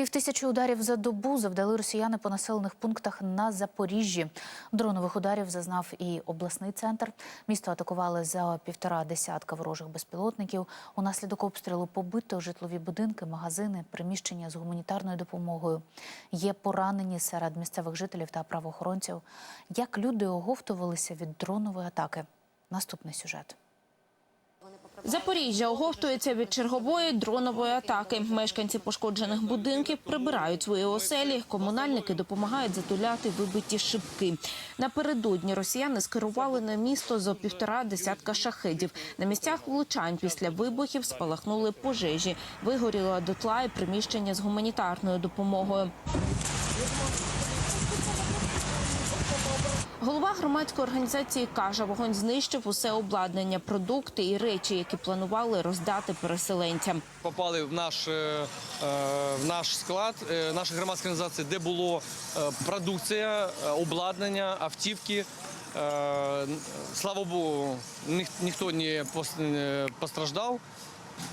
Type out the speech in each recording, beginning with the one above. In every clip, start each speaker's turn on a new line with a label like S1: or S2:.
S1: Півтисячі ударів за добу завдали росіяни по населених пунктах на Запоріжжі. Дронових ударів зазнав і обласний центр. Місто атакували за півтора десятка ворожих безпілотників. Унаслідок обстрілу побито житлові будинки, магазини, приміщення з гуманітарною допомогою. Є поранені серед місцевих жителів та правоохоронців. Як люди оговтувалися від дронової атаки? Наступний сюжет.
S2: Запоріжжя оговтується від чергової дронової атаки. Мешканці пошкоджених будинків прибирають свої оселі. Комунальники допомагають затуляти вибиті шибки. Напередодні росіяни скерували на місто зо півтора десятка шахедів. На місцях влучань після вибухів спалахнули пожежі. Вигоріло дотла і приміщення з гуманітарною допомогою. Голова громадської організації каже, вогонь знищив усе обладнання, продукти і речі, які планували роздати переселенцям.
S3: попали в наш, е, е, в наш склад е, нашої громадської організації, де було продукція, обладнання, автівки. Слава Богу, ніх- ніхто не постраждав.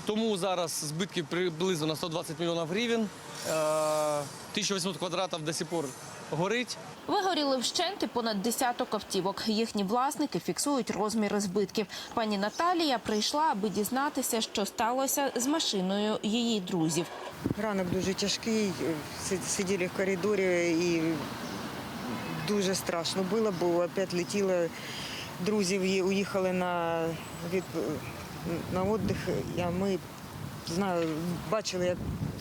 S3: Тому зараз збитки приблизно на 120 мільйонів гривень. Е, 1800 квадратів до сих пор горить.
S2: Вигоріли вщенти понад десяток автівок. Їхні власники фіксують розміри збитків. Пані Наталія прийшла, аби дізнатися, що сталося з машиною її друзів.
S4: Ранок дуже тяжкий, сиділи в коридорі і дуже страшно було, бо опять летіло. Друзів є- уїхали на, від, на віддих, ми знаю, бачили, як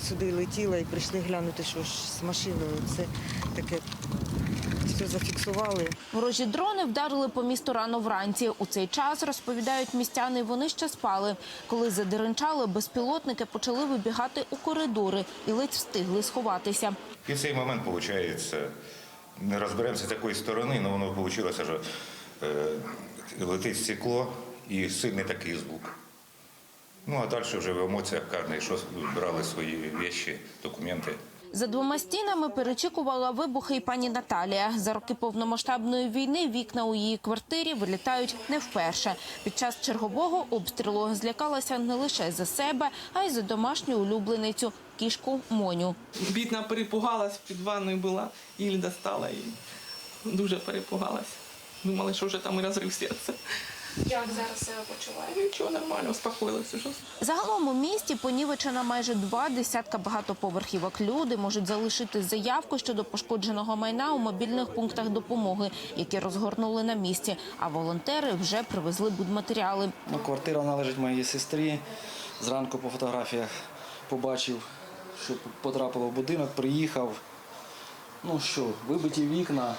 S4: сюди летіло і прийшли глянути, що ж з машиною. Це таке все зафіксували.
S2: Ворожі дрони вдарили по місту рано вранці. У цей час розповідають містяни, вони ще спали. Коли задеренчали, безпілотники почали вибігати у коридори і ледь встигли сховатися.
S5: І в цей момент, виходить, не розберемося з якої сторони, але воно вийшло, що е, летить стекло і сильний такий звук. Ну а далі вже в емоціях кожен йшов, брали свої речі, документи.
S2: За двома стінами перечікувала вибухи і пані Наталія. За роки повномасштабної війни вікна у її квартирі вилітають не вперше. Під час чергового обстрілу злякалася не лише за себе, а й за домашню улюбленицю кішку Моню.
S6: Бідна перепугалась, під ванною була, її достала і дуже перепугалась. Думали, що вже там і розрив серця.
S7: Як зараз себе почуває?
S6: Нічого нормально, успокоїлася.
S2: Загалом у місті понівечено майже два десятка багатоповерхівок. Люди можуть залишити заявку щодо пошкодженого майна у мобільних пунктах допомоги, які розгорнули на місці. А волонтери вже привезли будматеріали.
S8: Ну, квартира належить моїй сестрі. Зранку по фотографіях побачив, що потрапило в будинок, приїхав. Ну що, вибиті вікна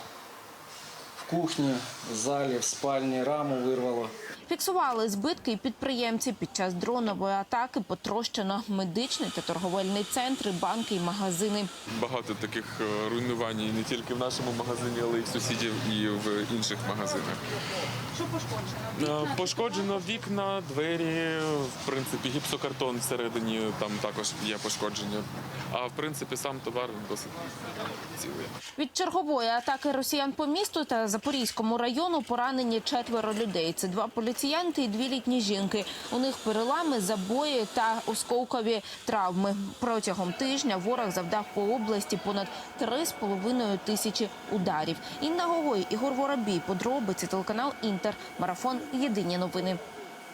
S8: в кухні, в залі, в спальні, раму вирвало.
S2: Фіксували збитки і підприємці. Під час дронової атаки потрощено медичний та торговельний центри, банки і магазини.
S9: багато таких е, руйнувань і не тільки в нашому магазині, але й в сусідів, і в інших магазинах.
S7: Що пошкоджено?
S9: Е, Пошкоджено вікна, двері, в принципі, гіпсокартон всередині там також є пошкодження. А в принципі сам товар досить цілий.
S2: Від чергової атаки росіян по місту та Запорізькому району поранені четверо людей. Це два поліціянти і дві літні жінки. У них перелами, забої та осколкові травми. Протягом тижня ворог завдав по області понад 3,5 тисячі ударів. Інна Гогой, Ігор Воробій, подробиці телеканал Інтер, марафон Єдині новини.